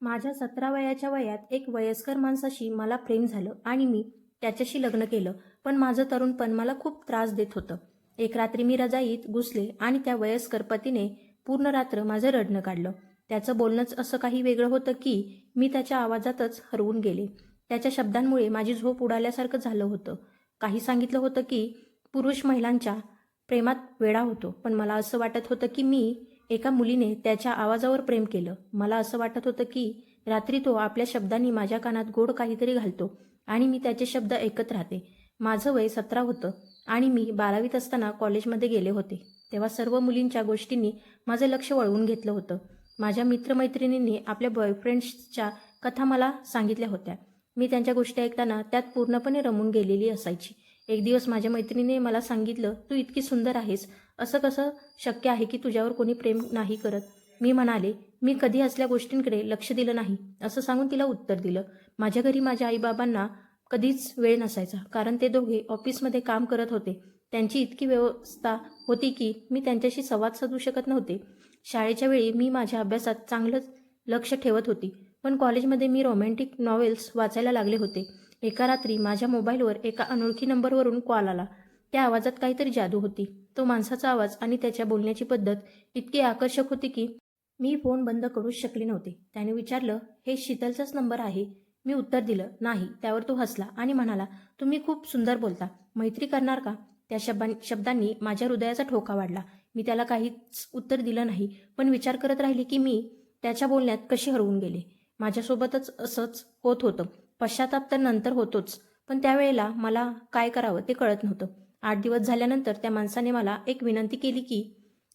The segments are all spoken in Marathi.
माझ्या सतरा वयाच्या वयात एक वयस्कर माणसाशी मला प्रेम झालं आणि मी त्याच्याशी लग्न केलं. पण माझं तरुणपण मला खूप त्रास देत होतं. एक रात्री मी रजाईत घुसले आणि त्या वयस्कर पतीने पूर्ण रात्र माझं रडणं काढलं. त्याचं बोलणंच असं काही वेगळं होतं की मी त्याच्या आवाजातच हरवून गेले. त्याच्या शब्दांमुळे माझी झोप उडाल्यासारखं झालं होतं. काही सांगितलं होतं की पुरुष महिलांच्या प्रेमात वेडा होतो पण मला असं वाटत होतं की मी एका मुलीने त्याच्या आवाजावर प्रेम केलं. मला असं वाटत होतं की रात्री तो आपल्या शब्दांनी माझ्या कानात गोड काहीतरी घालतो आणि मी त्याचे शब्द ऐकत राहते. माझं वय सतरा होतं आणि मी बारावीत असताना कॉलेजमध्ये गेले होते. तेव्हा सर्व मुलींच्या गोष्टींनी माझं लक्ष वळवून घेतलं होतं. माझ्या मित्रमैत्रिणींनी आपल्या बॉयफ्रेंड्सच्या कथा मला सांगितल्या होत्या. मी त्यांच्या गोष्टी ऐकताना त्यात पूर्णपणे रमून गेलेली असायची. एक दिवस माझ्या मैत्रिणीने मला सांगितलं तू इतकी सुंदर आहेस. असं कसं शक्य आहे की तुझ्यावर कोणी प्रेम नाही करत? मी म्हणाले मी कधी असल्या गोष्टींकडे लक्ष दिलं नाही. असं सांगून तिला उत्तर दिलं. माझ्या घरी माझ्या आईबाबांना कधीच वेळ नसायचा कारण ते दोघे ऑफिसमध्ये काम करत होते. त्यांची इतकी व्यवस्था होती की मी त्यांच्याशी संवाद साधू शकत नव्हते. शाळेच्या वेळी मी माझ्या अभ्यासात चांगलंच लक्ष ठेवत होती पण कॉलेजमध्ये मी रोमॅन्टिक नॉवेल्स वाचायला लागले होते. एका रात्री माझ्या मोबाईलवर एका अनोळखी नंबरवरून कॉल आला. त्या आवाजात काहीतरी जादू होती. तो माणसाचा आवाज आणि त्याच्या बोलण्याची पद्धत इतकी आकर्षक होती की मी फोन बंद करूच शकले नव्हते. त्याने विचारलं हे शीतलचाच नंबर आहे? मी उत्तर दिलं नाही. त्यावर तो हसला आणि म्हणाला तुम्ही खूप सुंदर बोलता. मैत्री करणार का? त्या शब्दां शब्दांनी माझ्या हृदयाचा ठोका वाढला. मी त्याला काहीच उत्तर दिलं नाही पण विचार करत राहिले की मी त्याच्या बोलण्यात कशी हरवून गेले. माझ्यासोबतच असंच होत होतं. पश्चाताप तर नंतर होतोच पण त्यावेळेला मला काय करावं ते कळत नव्हतं. आठ दिवस झाल्यानंतर त्या माणसाने मला एक विनंती केली की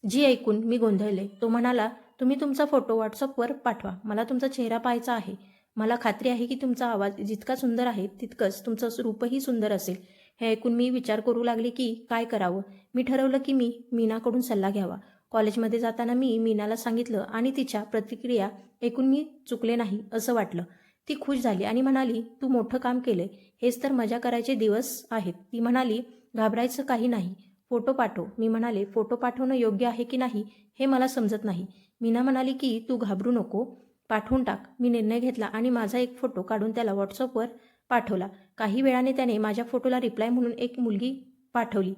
जी ऐकून मी गोंधळले. तो म्हणाला तुम्ही तुमचा फोटो व्हॉट्सअपवर पाठवा. मला तुमचा चेहरा पाहायचा आहे. मला खात्री आहे की तुमचा आवाज जितका सुंदर आहे तितकंच तुमचं रूपही सुंदर असेल. हे ऐकून मी विचार करू लागले की काय करावं? मी ठरवलं की मी मीनाकडून सल्ला घ्यावा. कॉलेजमध्ये जाताना मी मीनाला सांगितलं आणि तिच्या प्रतिक्रिया ऐकून मी चुकले नाही असं वाटलं. ती खुश झाली आणि म्हणाली तू मोठं काम केलंय. हेच तर मजा करायचे दिवस आहेत. ती म्हणाली घाबरायचं काही नाही. फोटो पाठव. मी म्हणाले फोटो पाठवणं योग्य आहे की नाही हे मला समजत नाही. मीना म्हणाली की तू घाबरू नको. पाठवून टाक. मी निर्णय घेतला आणि माझा एक फोटो काढून त्याला व्हॉट्सअपवर पाठवला. काही वेळाने त्याने माझ्या फोटोला रिप्लाय म्हणून एक मुलगी पाठवली.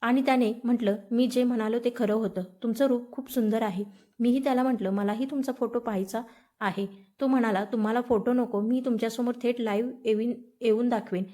आणि त्याने म्हटलं मी जे म्हणालो ते खरं होतं. तुमचं रूप खूप सुंदर आहे. मीही त्याला म्हटलं मलाही तुमचा फोटो पाहायचा आहे. तो म्हणाला तुम्हाला फोटो नको. मी तुमच्यासमोर थेट लाईव्ह येवीन येऊन दाखवेन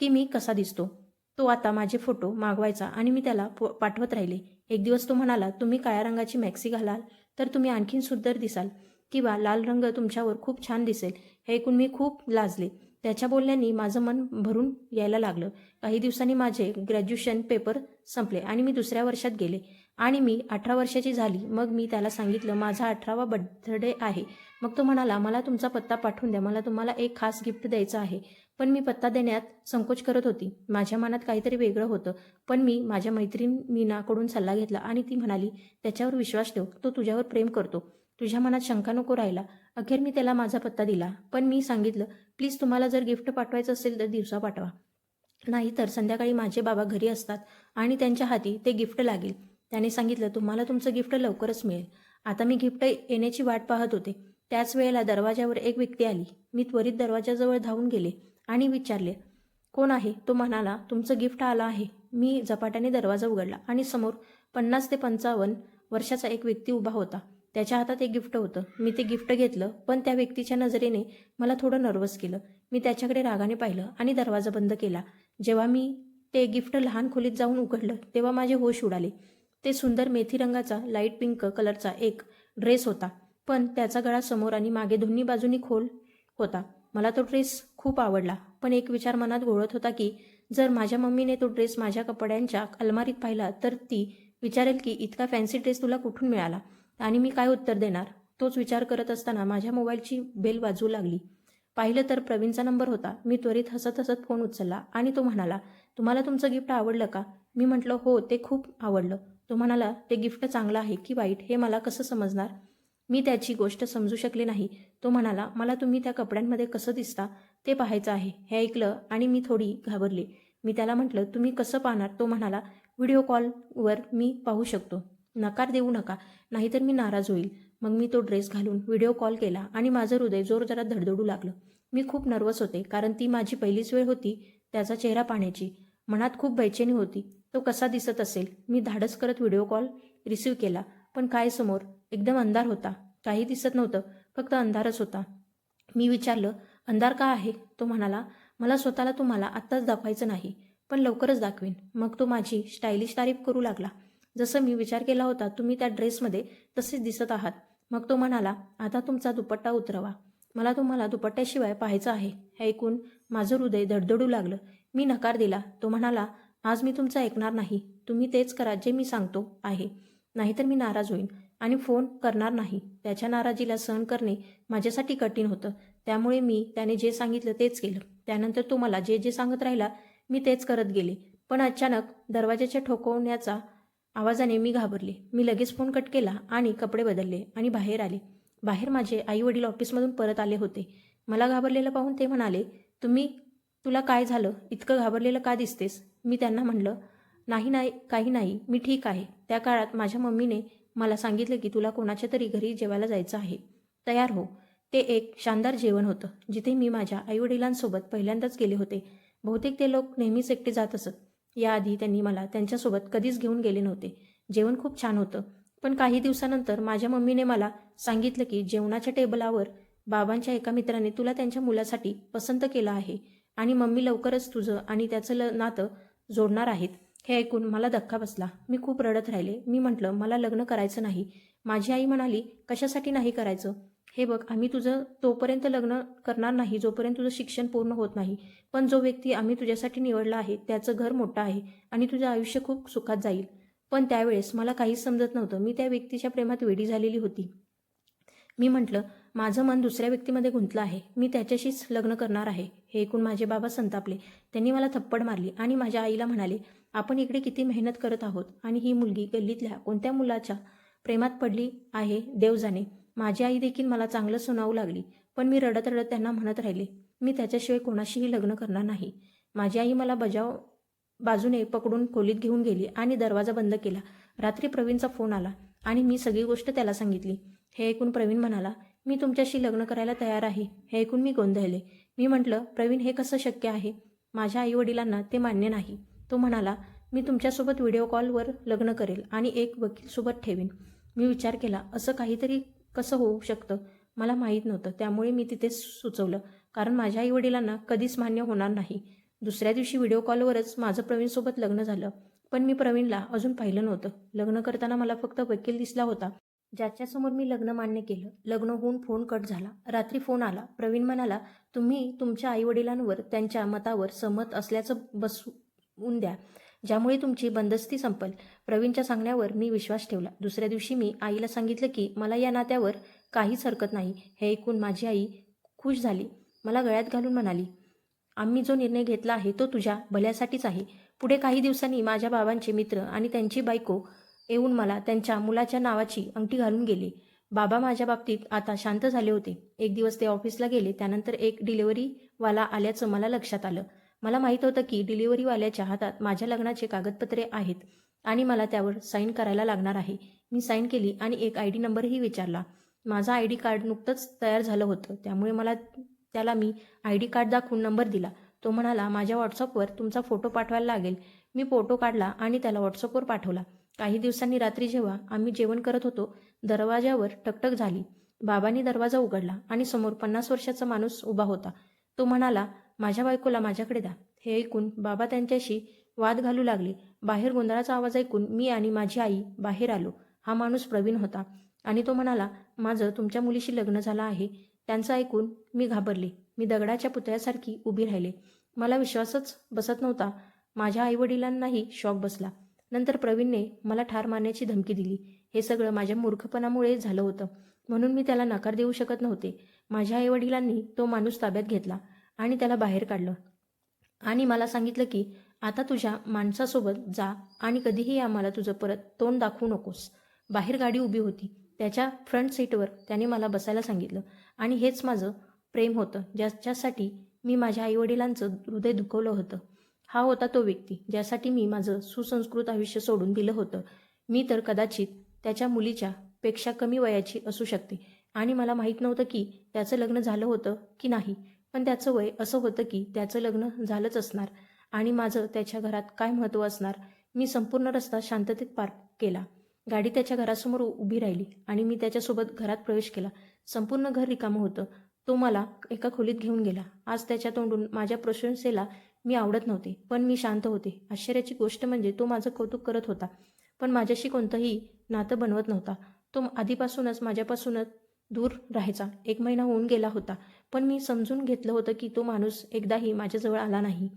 की मी कसा दिसतो. तो आता माझे फोटो मागवायचा आणि मी त्याला पाठवत राहिले. एक दिवस तो म्हणाला तुम्ही काळ्या रंगाची मॅक्सी घालाल तर तुम्ही आणखीन सुंदर दिसाल. किंवा लाल रंग तुमच्यावर खूप छान दिसेल. हे ऐकून मी खूप लाजले. त्याच्या बोलण्याने माझं मन भरून यायला लागलं. काही दिवसांनी माझे ग्रॅज्युएशन पेपर संपले आणि मी दुसऱ्या वर्षात गेले. आणि मी अठरा वर्षाची झाली. मग मी त्याला सांगितलं माझा अठरावा बर्थडे आहे. मग तो म्हणाला मला तुमचा पत्ता पाठवून द्या. मला तुम्हाला एक खास गिफ्ट द्यायचं आहे. पण मी पत्ता देण्यात संकोच करत होती. माझ्या मनात काहीतरी वेगळं होतं. पण मी माझ्या मैत्रीण मीनाकडून सल्ला घेतला आणि ती म्हणाली त्याच्यावर विश्वास ठेव. तो तुझ्यावर प्रेम करतो. तुझ्या मनात शंका नको राहिला. अखेर मी त्याला माझा पत्ता दिला. पण मी सांगितलं प्लीज तुम्हाला जर गिफ्ट पाठवायचं असेल तर दिवसा पाठवा. नाही तर संध्याकाळी माझे बाबा घरी असतात आणि त्यांच्या हाती ते गिफ्ट लागेल. त्याने सांगितलं तुम्हाला तुमचं गिफ्ट लवकरच मिळेल. आता मी गिफ्ट येण्याची वाट पाहत होते. त्याच वेळेला दरवाजावर एक व्यक्ती आली. मी त्वरित दरवाजाजवळ धावून गेले आणि विचारले कोण आहे? तो म्हणाला तुमचं गिफ्ट आलं आहे. मी झपाट्याने दरवाजा उघडला आणि समोर पन्नास ते पंचावन्न वर्षाचा एक व्यक्ती उभा होता. त्याच्या हातात एक गिफ्ट होतं. मी ते गिफ्ट घेतलं पण त्या व्यक्तीच्या नजरेने मला थोडं नर्वस केलं. मी त्याच्याकडे रागाने पाहिलं आणि दरवाजा बंद केला. जेव्हा मी ते गिफ्ट लहान खोलीत जाऊन उघडलं तेव्हा माझे होश उडाले. ते सुंदर मेथी रंगाचा लाइट पिंक कलरचा एक ड्रेस होता. पण त्याचा गळा समोर आणि मागे दोन्ही बाजूनी खोल होता. मला तो ड्रेस खूप आवडला. पण एक विचार मनात घोळत होता की जर माझ्या मम्मीने तो ड्रेस माझ्या कपड्यांच्या अलमारीत पाहिला तर ती विचारेल की इतका फॅन्सी ड्रेस तुला कुठून मिळाला? आणि मी काय उत्तर देणार? तोच विचार करत असताना माझ्या मोबाईलची बेल वाजू लागली. पाहिलं तर प्रवीणचा नंबर होता. मी त्वरित हसत हसत फोन उचलला आणि तो म्हणाला तुम्हाला तुमचं गिफ्ट आवडलं का? मी म्हटलं हो ते खूप आवडलं. तो म्हणाला ते गिफ्ट चांगलं आहे की वाईट हे मला कसं समजणार? मी त्याची गोष्ट समजू शकले नाही. तो म्हणाला मला तुम्ही त्या कपड्यांमध्ये कसं दिसता? ते पाहायचं आहे. हे ऐकलं आणि मी थोडी घाबरले. मी त्याला म्हटलं तुम्ही कसं पाहणार? तो म्हणाला व्हिडिओ कॉलवर मी पाहू शकतो. नकार देऊ नका नाहीतर मी नाराज होईल. मग मी तो ड्रेस घालून व्हिडिओ कॉल केला आणि माझं हृदय जोरजोरात धडधडू लागलं. मी खूप नर्वस होते कारण ती माझी पहिलीच वेळ होती त्याचा चेहरा पाहण्याची. मनात खूप बेचैनी होती. तो कसा दिसत असेल? मी धाडस करत व्हिडिओ कॉल रिसीव केला पण काय समोर? एकदम अंधार होता. काही दिसत नव्हतं फक्त अंधारच होता. मी विचारलं अंधार का आहे? तो म्हणाला मला स्वतःला तुम्हाला आत्ताच दाखवायचं नाही पण लवकरच दाखवीन. मग तो माझी स्टायलिश तारीफ करू लागला. जसं मी विचार केला होता तुम्ही त्या ड्रेसमध्ये तसेच दिसत आहात. मग तो म्हणाला आता तुमचा दुपट्टा उतरवा. मला तुम्हाला दुपट्ट्याशिवाय पाहायचं आहे. हे ऐकून माझं हृदय धडधडू लागलं. मी नकार दिला. तो म्हणाला आज मी तुमचं ऐकणार नाही. तुम्ही तेच करा जे मी सांगतो आहे. नाहीतर मी नाराज होईन आणि फोन करणार नाही. त्याच्या नाराजीला सहन करणे माझ्यासाठी कठीण होतं. त्यामुळे मी त्याने जे सांगितलं तेच केलं. त्यानंतर तो मला जे जे सांगत राहिला मी तेच करत गेले. पण अचानक दरवाजाच्या ठोकवण्याचा आवाजाने मी घाबरले. मी लगेच फोन कट केला आणि कपडे बदलले आणि बाहेर आले. बाहेर माझे आई वडील ऑफिसमधून परत आले होते. मला घाबरलेलं पाहून ते म्हणाले तुम्ही तुला काय झालं? इतकं घाबरलेलं का दिसतेस? मी त्यांना म्हणलं नाही नाही काही नाही मी ठीक आहे. त्या काळात माझ्या मम्मीने मला सांगितलं की तुला कोणाच्या तरी घरी जेवायला जायचं आहे. तयार हो. ते एक शानदार जेवण होतं जिथे मी माझ्या आईवडिलांसोबत पहिल्यांदाच गेले होते. बहुतेक ते लोक नेहमीच एकटे जात असत. याआधी त्यांनी मला त्यांच्यासोबत कधीच घेऊन गेले नव्हते. जेवण खूप छान होतं. पण काही दिवसानंतर माझ्या मम्मीने मला सांगितलं की जेवणाच्या टेबलावर बाबांच्या एका मित्राने तुला त्यांच्या मुलासाठी पसंत केलं आहे आणि मम्मी लवकरच तुझं आणि त्याचं ल नातं जोडणार आहेत. हे ऐकून मला धक्का बसला. मी खूप रडत राहिले. मी म्हटलं मला लग्न करायचं नाही. माझी आई म्हणाली कशासाठी नाही करायचं? हे बघ आम्ही तुझं तोपर्यंत लग्न करणार नाही जोपर्यंत तुझं शिक्षण पूर्ण होत नाही. पण जो व्यक्ती आम्ही तुझ्यासाठी निवडला आहे त्याचं घर मोठं आहे आणि तुझं आयुष्य खूप सुखात जाईल. पण त्यावेळेस मला काहीच समजत नव्हतं. मी त्या व्यक्तीच्या प्रेमात वेडी झालेली होती. मी म्हटलं माझं मन दुसऱ्या व्यक्तीमध्ये गुंतलं आहे. मी त्याच्याशीच लग्न करणार आहे. हे ऐकून माझे बाबा संतापले. त्यांनी मला थप्पड मारली आणि माझ्या आईला म्हणाले आपण इकडे किती मेहनत करत आहोत आणि ही मुलगी गल्लीतल्या कोणत्या मुलाच्या प्रेमात पडली आहे देव जाणे. माझी आई देखील मला चांगलं सुनावू लागली पण मी रडत रडत त्यांना म्हणत राहिले मी त्याच्याशिवाय कोणाशीही लग्न करणार नाही. माझी आई मला बजाव बाजूने पकडून खोलीत घेऊन गेली आणि दरवाजा बंद केला. रात्री प्रवीणचा फोन आला आणि मी सगळी गोष्ट त्याला सांगितली. हे ऐकून प्रवीण म्हणाला मी तुमच्याशी लग्न करायला तयार आहे. हे ऐकून मी गोंधळले. मी म्हटलं प्रवीण हे कसं शक्य आहे? माझ्या आईवडिलांना ते मान्य नाही. तो म्हणाला मी तुमच्यासोबत व्हिडिओ कॉलवर लग्न करेल आणि एक वकीलसोबत ठेवीन. मी विचार केला असं काहीतरी कसं होऊ शकतं? मला माहीत नव्हतं. त्यामुळे मी तिथेच सुचवलं. कारण माझ्या आईवडिलांना कधीच मान्य होणार नाही. दुसऱ्या दिवशी व्हिडिओ कॉलवरच माझं प्रवीणसोबत लग्न झालं. पण मी प्रवीणला अजून पाहिलं नव्हतं. लग्न करताना मला फक्त वकील दिसला होता. ज्याच्यासमोर मी लग्न मान्य केलं लग्न होऊन फोन कट झाला. रात्री फोन आला. प्रवीण म्हणाला तुम्ही तुमच्या आईवडिलांवर त्यांच्या मतावर सहमत असल्याचं बसवून द्या. ज्यामुळे तुमची बंदस्ती संपल. प्रवीणच्या सांगण्यावर मी विश्वास ठेवला. दुसऱ्या दिवशी मी आईला सांगितलं की मला या नात्यावर काहीच हरकत नाही. हे ऐकून माझी आई खुश झाली. मला गळ्यात घालून म्हणाली आम्ही जो निर्णय घेतला आहे तो तुझ्या भल्यासाठीच आहे. पुढे काही दिवसांनी माझ्या बाबांचे मित्र आणि त्यांची बायको येऊन मला त्यांच्या मुलाच्या नावाची अंगठी घालून गेली. बाबा माझ्या बाबतीत आता शांत झाले होते. एक दिवस ते ऑफिसला गेले त्यानंतर एक डिलिव्हरीवाला आल्याचं मला लक्षात आलं. मला माहीत होतं की डिलिव्हरीवाल्याच्या हातात माझ्या लग्नाचे कागदपत्रे आहेत आणि मला त्यावर साईन करायला लागणार आहे. मी साईन केली आणि एक आय डी नंबरही विचारला. माझा आय डी कार्ड नुकतंच तयार झालं होतं. त्यामुळे मला त्याला मी आय डी कार्ड दाखवून नंबर दिला. तो म्हणाला माझ्या व्हॉट्सअपवर तुमचा फोटो पाठवायला लागेल. मी फोटो काढला आणि त्याला व्हॉट्सअपवर पाठवला. काही दिवसांनी रात्री जेव्हा आम्ही जेवण करत होतो दरवाजावर टकटक झाली. बाबांनी दरवाजा उघडला आणि समोर पन्नास वर्षाचा माणूस उभा होता. तो म्हणाला माझ्या बायकोला माझ्याकडे द्या. हे ऐकून बाबा त्यांच्याशी वाद घालू लागले. बाहेर गोंधळाचा आवाज ऐकून मी आणि माझी आई बाहेर आलो. हा माणूस प्रवीण होता आणि तो म्हणाला माझं तुमच्या मुलीशी लग्न झालं आहे. त्यांचं ऐकून मी घाबरले. मी दगडाच्या पुतळ्यासारखी उभी राहिले. मला विश्वासच बसत नव्हता. माझ्या आईवडिलांनाही शॉक बसला. नंतर प्रवीणने मला ठार मारण्याची धमकी दिली. हे सगळं माझ्या मूर्खपणामुळे झालं होतं. म्हणून मी त्याला नकार देऊ शकत नव्हते. माझ्या आईवडिलांनी तो माणूस ताब्यात घेतला आणि त्याला बाहेर काढलं. आणि मला सांगितलं की आता तुझ्या माणसासोबत जा आणि कधीही आम्हाला तुझं परत तोंड दाखवू नकोस. बाहेर गाडी उभी होती. त्याच्या फ्रंट सीटवर त्याने मला बसायला सांगितलं. आणि हेच माझं प्रेम होतं. ज्याच्यासाठी मी माझ्या आईवडिलांचं हृदय दुखवलं होतं. हा होता तो व्यक्ती ज्यासाठी मी माझं सुसंस्कृत आयुष्य सोडून दिलं होतं. मी तर कदाचित त्याच्या मुलीच्या पेक्षा कमी वयाची असू शकते. आणि मला माहीत नव्हतं की त्याचं लग्न झालं होतं की नाही. पण त्याचं वय असं होतं की त्याचं लग्न झालंच असणार. आणि माझं त्याच्या घरात काय महत्त्व असणार? मी संपूर्ण रस्ता शांततेत पार केला. गाडी त्याच्या घरासमोर उभी राहिली आणि मी त्याच्यासोबत घरात प्रवेश केला. संपूर्ण घर रिकामं होतं. तो मला एका खोलीत घेऊन गेला. आज त्याच्या तोंडून माझ्या प्रशंसेला मी आवडत नव्हते पण मी शांत होते. आश्चर्याची गोष्ट म्हणजे तो माझं कौतुक करत होता पण माझ्याशी कोणतंही नातं बनवत नव्हता. तो आधीपासूनच माझ्यापासूनच दूर राहायचा. एक महिना होऊन गेला होता पण मी समजून घेतलं होतं की तो माणूस एकदाही माझ्याजवळ आला नाही.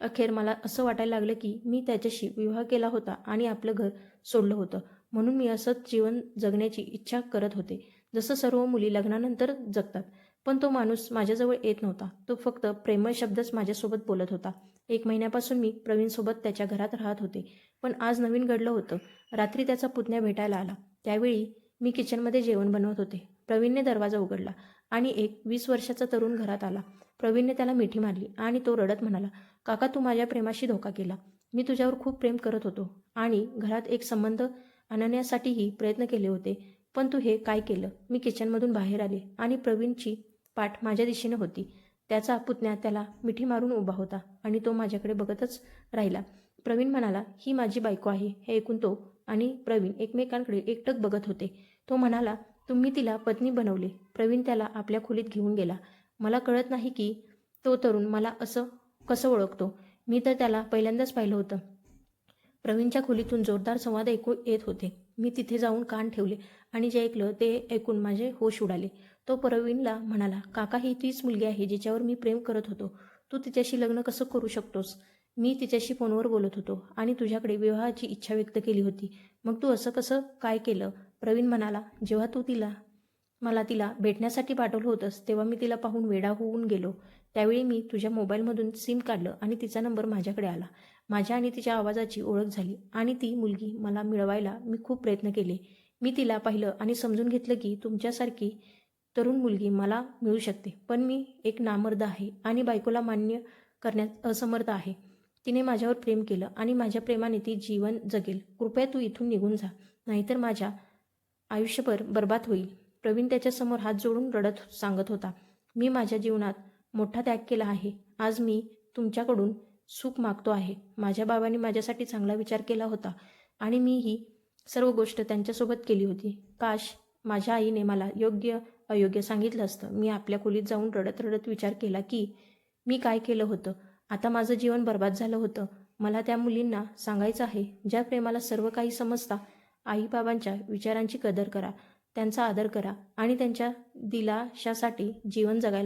अखेर मला असं वाटायला लागलं की मी त्याच्याशी विवाह केला होता आणि आपलं घर सोडलं होतं. म्हणून मी असंच जीवन जगण्याची इच्छा करत होते. जसं सर्व मुली लग्नानंतर जगतात पण तो माणूस माझ्याजवळ येत नव्हता. तो फक्त प्रेमळ शब्दच माझ्यासोबत बोलत होता. एक महिन्यापासून मी प्रवीणसोबत त्याच्या घरात राहत होते. पण आज नवीन घडलं होतं. रात्री त्याचा पुतण्या भेटायला आला. त्यावेळी मी किचनमध्ये जेवण बनवत होते. प्रवीणने दरवाजा उघडला आणि एक वीस वर्षाचा तरुण घरात आला. प्रवीणने त्याला मिठी मारली आणि तो रडत म्हणाला काका तू माझ्या प्रेमाशी धोका केला. मी तुझ्यावर खूप प्रेम करत होतो आणि घरात एक संबंध आणण्यासाठीही प्रयत्न केले होते. पण तू हे काय केलं? मी किचनमधून बाहेर आले आणि प्रवीणची पाठ माझ्या दिशेने होती. त्याचा पुतण्या त्याला मिठी मारून उभा होता आणि तो माझ्याकडे बघतच राहिला. प्रवीण म्हणाला ही माझी बायको आहे. हे ऐकून तो आणि प्रवीण एकमेकांकडे एकटक बघत होते. तो म्हणाला तुम्ही तिला पत्नी बनवले. प्रवीण त्याला आपल्या खोलीत घेऊन गेला. मला कळत नाही की तो तरुण मला असं कसं ओळखतो. मी तर त्याला पहिल्यांदाच पाहिलं होतं. प्रवीणच्या खोलीतून जोरदार संवाद ऐकू येत होते. मी तिथे जाऊन कान ठेवले आणि जे ऐकलं ते ऐकून माझे होश उडाले. तो प्रवीणला म्हणाला काका ही तीच मुलगी आहे जिच्यावर मी प्रेम करत होतो. तू तिच्याशी लग्न कसं करू शकतोस? मी तिच्याशी फोनवर बोलत होतो आणि तुझ्याकडे विवाहाची इच्छा व्यक्त केली होती. मग तू असं कसं काय केलं? प्रवीण म्हणाला जेव्हा तू तिला मला तिला भेटण्यासाठी पाठवलं होतंस तेव्हा मी तिला पाहून वेडा होऊन गेलो. त्यावेळी मी तुझ्या मोबाईलमधून सिम काढलं आणि तिचा नंबर माझ्याकडे आला. माझ्या आणि तिच्या आवाजाची ओळख झाली आणि ती मुलगी मला मिळवायला मी खूप प्रयत्न केले. मी तिला पाहिलं आणि समजून घेतलं की तुमच्यासारखी तरुण मुलगी मला मिळू शकते. पण मी एक नामर्द आहे आणि बायकोला मान्य करण्यात असमर्थ आहे. तिने माझ्यावर प्रेम केलं आणि माझ्या प्रेमाने ती जीवन जगेल. कृपया तू इथून निघून जा. नाहीतर माझ्या आयुष्यभर बर्बाद होईल. प्रवीण त्याच्यासमोर हात जोडून रडत सांगत होता. मी माझ्या जीवनात मोठा त्याग केला आहे. आज मी तुमच्याकडून सुख मागतो आहे. माझ्या बाबांनी माझ्यासाठी चांगला विचार केला होता आणि मी ही सर्व गोष्ट त्यांच्यासोबत केली होती. काश माझ्या आईने मला योग्य अयोग्य सांगितलं असतं. मी आपल्या खोलीत जाऊन रडत रडत विचार केला की मी काय केलं होतं? आता माझं जीवन बर्बाद झालं होतं. मला त्या मुलींना सांगायचं आहे ज्या प्रेमाला सर्व काही समजता आईबाबांच्या विचारांची कदर करा त्यांचा आदर करा आणि त्यांच्या दिलाशासाठी जीवन जगायला